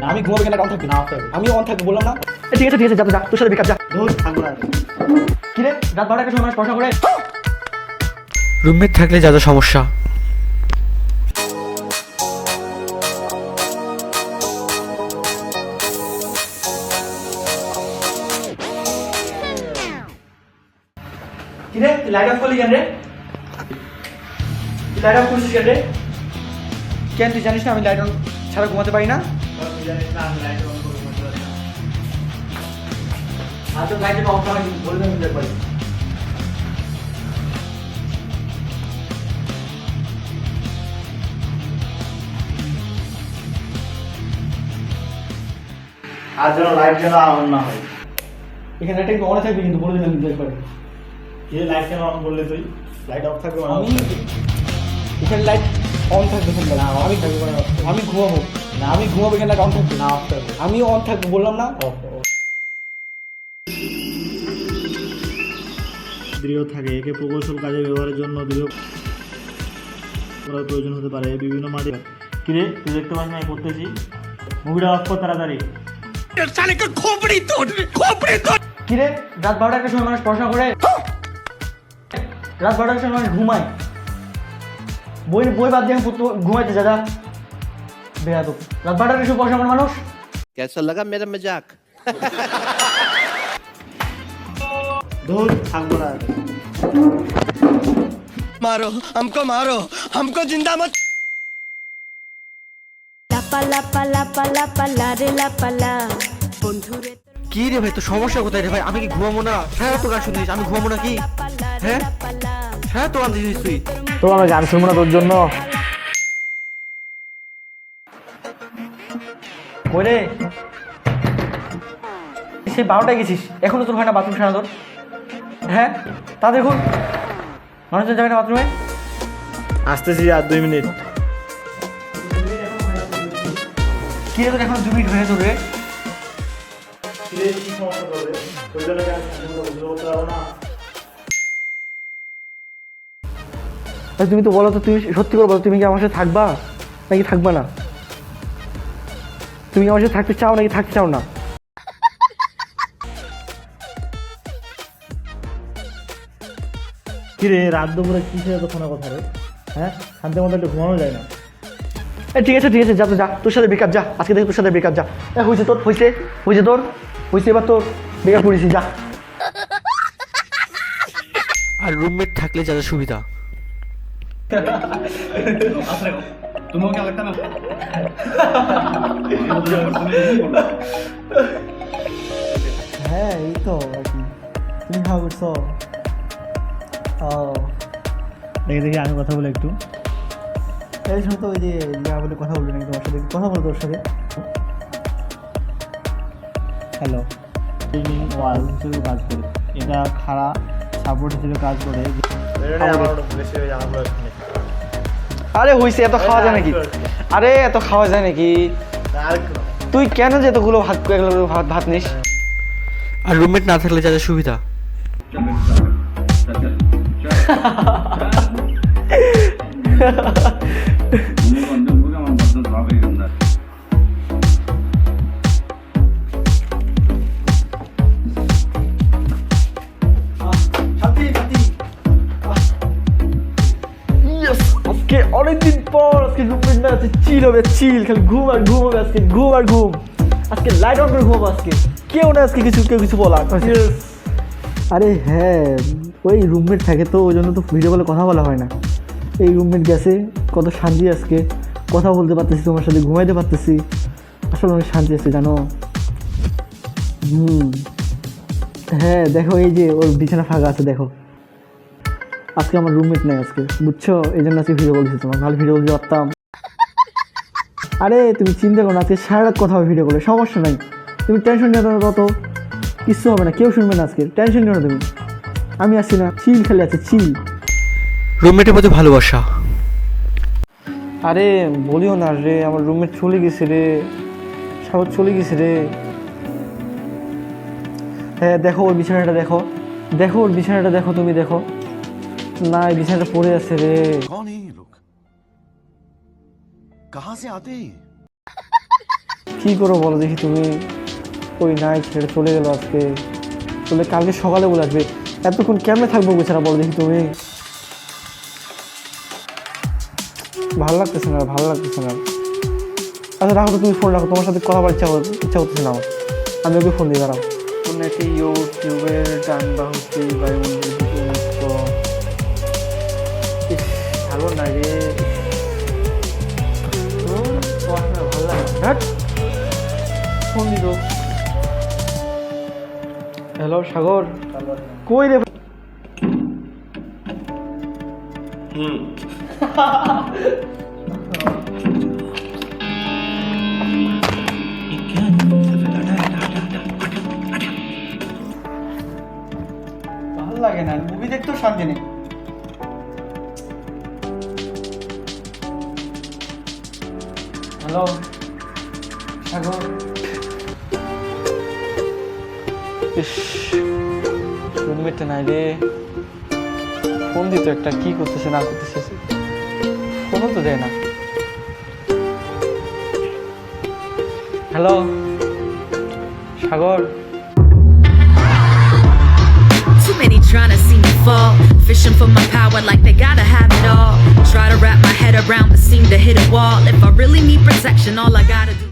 না আমি ঘুমাবো কেন অন থাকবি না থাকবে। আমি অন থাকব বললাম না। ঠিক আছে ঠিক আছে যা যা তোর সাথে বেকার যা। ধুর থাকব না। কি রে? রাত বারোটার সময় মানুষ পড়াশোনা করে রুমমেট থাকলে যা যা সমস্যা। কি রে? তুই লাইট অফ করলি কেন রে? লাইট অফ করছিস কেন রে? কেন তুই জানিস না আমি লাইট অন ছাড়া ঘুমাতে পারি না? আর অফ করা যেন লাইট যেন অন না হয় এখানে একটা অনে থাকবে কিন্তু বলে দিলাম একবারে। এই লাইট কেন অন করলে তুই? লাইট অফ থাকবে মানে আমি এখানে লাইট অন থাকবে আমি আমি ঘুমাবো। না আমি ঘুমাবো এখানে অন থাকবে। না অফ থাকবে আমি অন থাকব বললাম না? অফ দৃঢ় থাকে একে প্রকৌশল কাজে ব্যবহারের জন্য দৃঢ় করার প্রয়োজন হতে পারে বিভিন্ন মাটি কিরে তুই দেখতে না আমি করতেছি? মুভিটা অফ কর তাড়াতাড়ি। কি রে রাত বারোটার সময় মানুষ পড়াশোনা করে? রাত বারোটার সময় মানুষ ঘুমায়। বই বই বাদ দিয়ে আমি ঘুমাইতে যা। যা বেয়া তো রাত বারোটার সময় পড়াশোনা করে মানুষ कैसा लगा मेरा मजाक ধুর থাকবো না मारो हमको मारो हमको जिंदा मत লাপা লাপা লাপা লাপা লা রে লাপা লা বন্ধুরে কি রে ভাই তোর সমস্যা কোথায় রে ভাই আমি কি ঘুমাবো না হ্যাঁ তো গান শুনিস আমি ঘুমাবো না কি লাপা লা রে হ্যাঁ? লাপা লা হ্যাঁ তো গান শুনিস তুই তো আমি গান শুনবো না তোর জন্য কই রে। সেই বারোটায় গেছিস? এখনও তোর হয় না বাথরুম সারা তোর হ্যাঁ? তা দেখুন। মানুষজন যাবে না বাথরুমে আসতেছি আর দুই মিনিট। কি রে তোর এখন দু মিনিট হয়ে তোর রে তুমি তো বলো তো তুমি সত্যি করে বলো তুমি কি আমার সাথে থাকবা? নাকি থাকবা না? তুমি আমার সাথে থাকতে চাও নাকি থাকতে চাও না? কিরে রাত দুপুরে কিসের এত ফোনে কথা রে? হ্যাঁ? শান্তি মতো একটু ঘুমানো যায় না। এ, ঠিক আছে ঠিক আছে যা তো যা তোর সাথে বেকার যা আজকে থেকে তোর সাথে বেকার যা। এ, হয়েছে তোর হয়েছে হয়েছে তোর হয়েছে এবার তোর বেকার করেছি যা। আর রুমমেট থাকলে যা যা সুবিধা। হ্যাঁ এই তো আর কি। তুমি খাওয়া করছ? দেখে দেখি আমি কথা বলে একটু। এই সময় তো ওই যে যা বলে কথা বলবে নাকি তোমার সাথে? কথা বলো তোর সাথে। হ্যালো ট্রেনিং ওয়াল হিসেবে কাজ করে। এটা খারাপ সাপোর্ট হিসেবে কাজ করে। আরে হইছে এত খাওয়া যায় নাকি? আরে এত খাওয়া যায় নাকি? তুই কেন যে এতগুলো ভাত ভাত ভাত নিস? আর রুমমেট না থাকলে যাতে যা সুবিধা? Yes! রুমমেট আছে চিল হবে চিল খালি ঘুম আর ঘুম হবে আজকে ঘুম আর ঘুম। আজকে লাইট অন করে ঘুমাবো আজকে। কেউ না আজকে কিছু কেউ কিছু বলা আরে হ্যাঁ ওই রুমমেট থাকে তো ওই জন্য তো ভিডিও কলে কথা বলা হয় না। এই রুমমেট গেছে কত শান্তি আজকে। কথা বলতে পারতেছি তোমার সাথে ঘুমাইতে পারতেছি। আসলে অনেক শান্তি আছে জানো? হুম। হ্যাঁ দেখো এই যে ওর বিছানা ফাঁকা আছে দেখো। আজকে আমার রুমমেট নেই আজকে বুঝছ? এই জন্য আজকে ভিডিও বলছি তোমার নাহলে ভিডিও বলতে পারতাম। আরে তুমি চিন্তা করো আজকে সারা রাত কথা হবে ভিডিও করলে সমস্যা নাই। তুমি টেনশন নিও না তত হবে না কেউ শুনবে না আজকে টেনশন নিও না তুমি। আমি আসছি না চিল খালি আছে চিল রুমমেটের মধ্যে ভালোবাসা। আরে বলিও না রে আমার রুমমেট চলে গেছে রে সাহস চলে গেছে রে। হ্যাঁ দেখো ওর বিছানাটা দেখো দেখো ওর বিছানাটা দেখো তুমি দেখো। না এই বিছানাটা পড়ে আছে রে। कहां से आते हैं কি করো বলো দেখি তুমি ওই নাই ছেড়ে চলে গেলো আজকে চলে কালকে সকালে বলে আসবে এতক্ষণ কেমনে থাকবো বেচারা বলো দেখি তুমি ভালো লাগতেছে না ভালো লাগতেছে না আচ্ছা রাখো তো তুমি ফোন রাখো তোমার সাথে কথা বলার ইচ্ছা কর- ইচ্ছা করতেছে না আমার আমি ওকে ফোন দিয়ে দাঁড়াও ফোন একটি ইউটিউবের গান বা হচ্ছে বায়ুমণ্ডল থেকে মুক্ত। ইস, ভালো না রে ফোন দিল হ্যালো সাগর। কই রে? ভালো লাগে না মুভি দেখতেও শান্তি নেই। হ্যালো। সাগর ইস রুমমেটটা নাই রে ফোন দিত একটা কি করতেছে না করতেছে ফোনও তো দেয় না hello Sagar many trying to see me fall. Fishing for my power like they gotta have it all. Try to wrap my head around but seem to hit a wall. If I really need protection, all I gotta do.